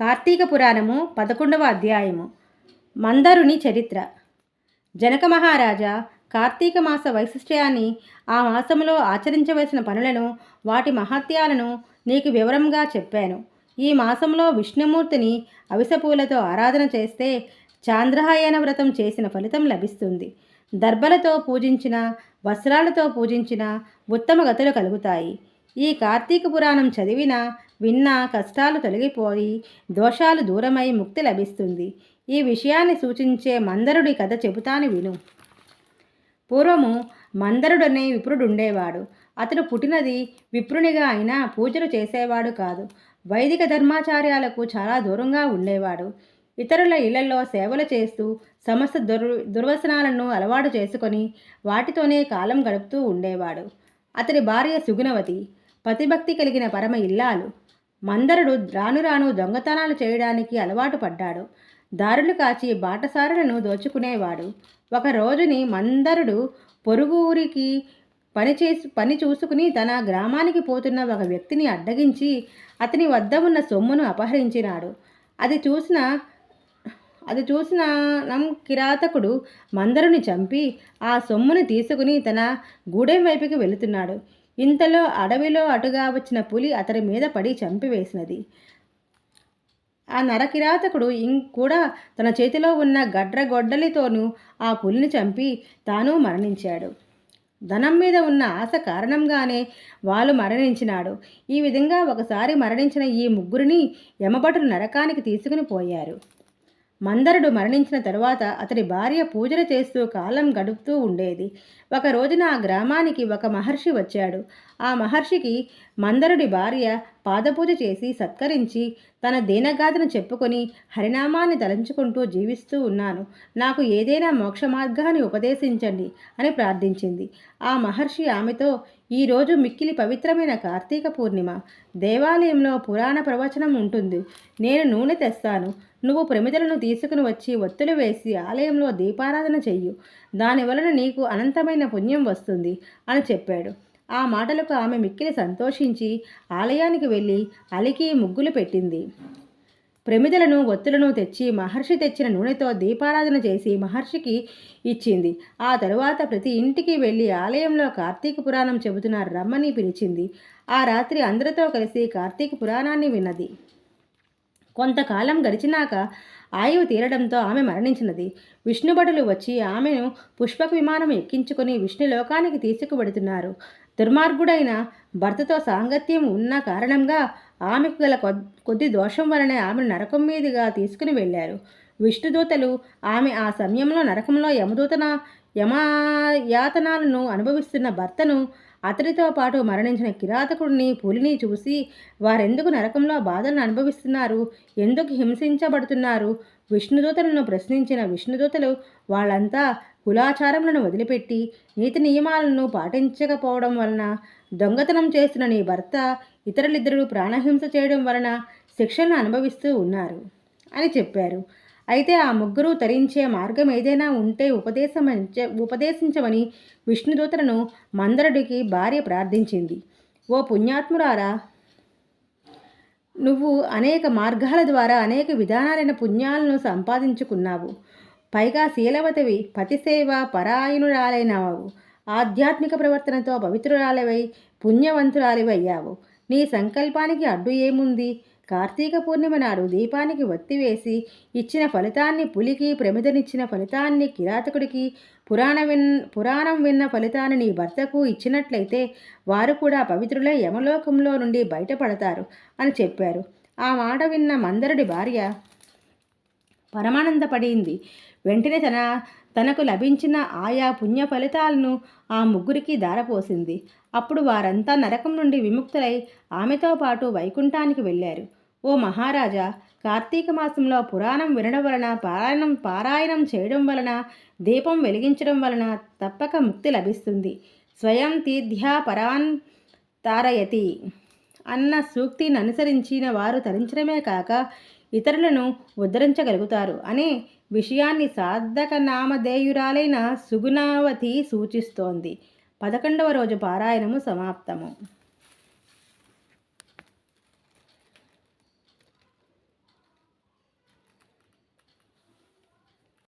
కార్తీక పురాణము పదకొండవ అధ్యాయము. మందరుని చరిత్ర. జనక మహారాజా కార్తీక మాస వైశిష్ట్యాన్ని ఆ మాసములో ఆచరించవలసిన పనులను వాటి మహత్యాలను నీకు వివరంగా చెప్పాను. ఈ మాసంలో విష్ణుమూర్తిని అవిసపూలతో ఆరాధన చేస్తే చాంద్రహాయన వ్రతం చేసిన ఫలితం లభిస్తుంది. దర్భలతో పూజించిన వస్త్రాలతో పూజించిన ఉత్తమ గతులు కలుగుతాయి. ఈ కార్తీక పురాణం చదివినా విన్నా కష్టాలు తొలగిపోయి దోషాలు దూరమై ముక్తి లభిస్తుంది. ఈ విషయాన్ని సూచించే మందరుడి కథ చెబుతాను విను. పూర్వము మందరుడనే విప్రుడుండేవాడు. అతడు పుట్టినది విప్రునిగా అయినా పూజలు చేసేవాడు కాదు. వైదిక ధర్మాచార్యాలకు చాలా దూరంగా ఉండేవాడు. ఇతరుల ఇళ్ళలో సేవలు చేస్తూ సమస్త దుర్ దుర్వసనాలను అలవాటు చేసుకొని వాటితోనే కాలం గడుపుతూ ఉండేవాడు. అతడి భార్య సుగుణవతి. పతిభక్తి కలిగిన పరమ ఇల్లాలు. మందరుడు రాను రాను దొంగతనాలు చేయడానికి అలవాటు పడ్డాడు. దారులు కాచి బాటసారులను దోచుకునేవాడు. ఒక రోజుని మందరుడు పొరుగు ఊరికి పని చేసి పని చూసుకుని తన గ్రామానికి పోతున్న ఒక వ్యక్తిని అడ్డగించి అతని వద్ద ఉన్న సొమ్మును అపహరించినాడు. అది చూసిన అది చూసిన నం కిరాతకుడు మందరుని చంపి ఆ సొమ్ముని తీసుకుని తన గూడెం వైపుకి వెళుతున్నాడు. ఇంతలో అడవిలో అటుగా వచ్చిన పులి అతడి మీద పడి చంపివేసినది. ఆ నరకిరాతకుడు ఇం కూడా తన చేతిలో ఉన్న గడ్రగొడ్డలితోనూ ఆ పులిని చంపి తాను మరణించాడు. ధనం మీద ఉన్న ఆశ కారణంగానే వాళ్ళు మరణించినాడు. ఈ విధంగా ఒకసారి మరణించిన ఈ ముగ్గురిని యమభటులు నరకానికి తీసుకుని పోయారు. మందరుడు మరణించిన తరువాత అతడి భార్య పూజలు చేస్తూ కాలం గడుపుతూ ఉండేది. ఒక రోజున ఆ గ్రామానికి ఒక మహర్షి వచ్చాడు. ఆ మహర్షికి మందరుడి భార్య పాదపూజ చేసి సత్కరించి తన దీనగాథను చెప్పుకొని హరినామాన్ని తలంచుకుంటూ జీవిస్తూ ఉన్నాను. నాకు ఏదైనా మోక్ష మార్గాన్ని ఉపదేశించండి అని ప్రార్థించింది. ఆ మహర్షి ఆమెతో ఈరోజు మిక్కిలి పవిత్రమైన కార్తీక పూర్ణిమ. దేవాలయంలో పురాణ ప్రవచనం ఉంటుంది. నేను నూనె తెస్తాను. నువ్వు ప్రమిదలను తీసుకుని వచ్చి ఒత్తులు వేసి ఆలయంలో దీపారాధన చెయ్యు. దానివలన నీకు అనంతమైన పుణ్యం వస్తుంది అని చెప్పాడు. ఆ మాటలకు ఆమె మిక్కిలి సంతోషించి ఆలయానికి వెళ్ళి అలికి ముగ్గులు పెట్టింది. ప్రమిదలను ఒత్తులను తెచ్చి మహర్షి తెచ్చిన నూనెతో దీపారాధన చేసి మహర్షికి ఇచ్చింది. ఆ తరువాత ప్రతి ఇంటికి వెళ్ళి ఆలయంలో కార్తీక పురాణం చెబుతున్న రమ్మని పిలిచింది. ఆ రాత్రి అందరితో కలిసి కార్తీక పురాణాన్ని విన్నది. కొంతకాలం గడిచినాక ఆయువు తీరడంతో ఆమె మరణించినది. విష్ణుభటులు వచ్చి ఆమెను పుష్పక విమానం ఎక్కించుకుని విష్ణులోకానికి తీసుకువెడుతున్నారు. దుర్మార్గుడైన భర్తతో సాంగత్యం ఉన్న కారణంగా ఆమెకు గల కొద్ది దోషం వలనే ఆమెను నరకం మీదుగా తీసుకుని వెళ్ళారు. విష్ణుదూతలు ఆమె ఆ సమయంలో నరకంలో యమదూతన యమాయాతనాలను అనుభవిస్తున్న భర్తను అతడితో పాటు మరణించిన కిరాతకుడిని పులిని చూసి వారెందుకు నరకంలో బాధలను అనుభవిస్తున్నారు? ఎందుకు హింసించబడుతున్నారు? విష్ణుదూతలను ప్రశ్నించిన విష్ణుదూతలు వాళ్ళంతా కులాచారములను వదిలిపెట్టి నీతి నియమాలను పాటించకపోవడం వలన దొంగతనం చేసిన నీ భర్త ఇతరులిద్దరూ ప్రాణహింస చేయడం వలన శిక్షను అనుభవిస్తూ ఉన్నారు అని చెప్పారు. అయితే ఆ ముగ్గురు తరించే మార్గం ఏదైనా ఉంటే ఉపదేశమంచ ఉపదేశించమని విష్ణుదూతలను మందరుడికి భార్య ప్రార్థించింది. ఓ పుణ్యాత్మురారా నువ్వు అనేక మార్గాల ద్వారా అనేక విధానాలైన పుణ్యాలను సంపాదించుకున్నావు. పైగా శీలవతవి పతిసేవ పరాయణురాలైనవు ఆధ్యాత్మిక ప్రవర్తనతో పవిత్రురాలివై పుణ్యవంతురాలివయ్యావు. నీ సంకల్పానికి అడ్డు ఏముంది? కార్తీక పూర్ణిమ నాడు దీపానికి ఒత్తి వేసి ఇచ్చిన ఫలితాన్ని పులికి ప్రమిదనిచ్చిన ఫలితాన్ని కిరాతకుడికి పురాణ విన్ పురాణం విన్న ఫలితాన్ని నీ భర్తకు ఇచ్చినట్లయితే వారు కూడా పవిత్రులై యమలోకంలో నుండి బయటపడతారు అని చెప్పారు. ఆ మాట విన్న మందరుడి భార్య పరమానందపడింది. వెంటనే తన తనకు లభించిన ఆయా పుణ్య ఫలితాలను ఆ ముగ్గురికి దారపోసింది అప్పుడు వారంతా నరకం నుండి విముక్తులై ఆమెతో పాటు వైకుంఠానికి వెళ్ళారు. ఓ మహారాజా కార్తీక మాసంలో పురాణం వినడం వలన పారాయణం పారాయణం చేయడం వలన దీపం వెలిగించడం వలన తప్పక ముక్తి లభిస్తుంది. స్వయం తీర్థ్యా పరాన్ తారయతి అన్న సూక్తిని అనుసరించిన వారు తరించడమే కాక ఇతరులను ఉద్ధరించగలుగుతారు అనే విషయాన్ని సాధక నామధేయురాలైన సుగుణావతి సూచిస్తోంది. పదకొండవ రోజు పారాయణము సమాప్తము.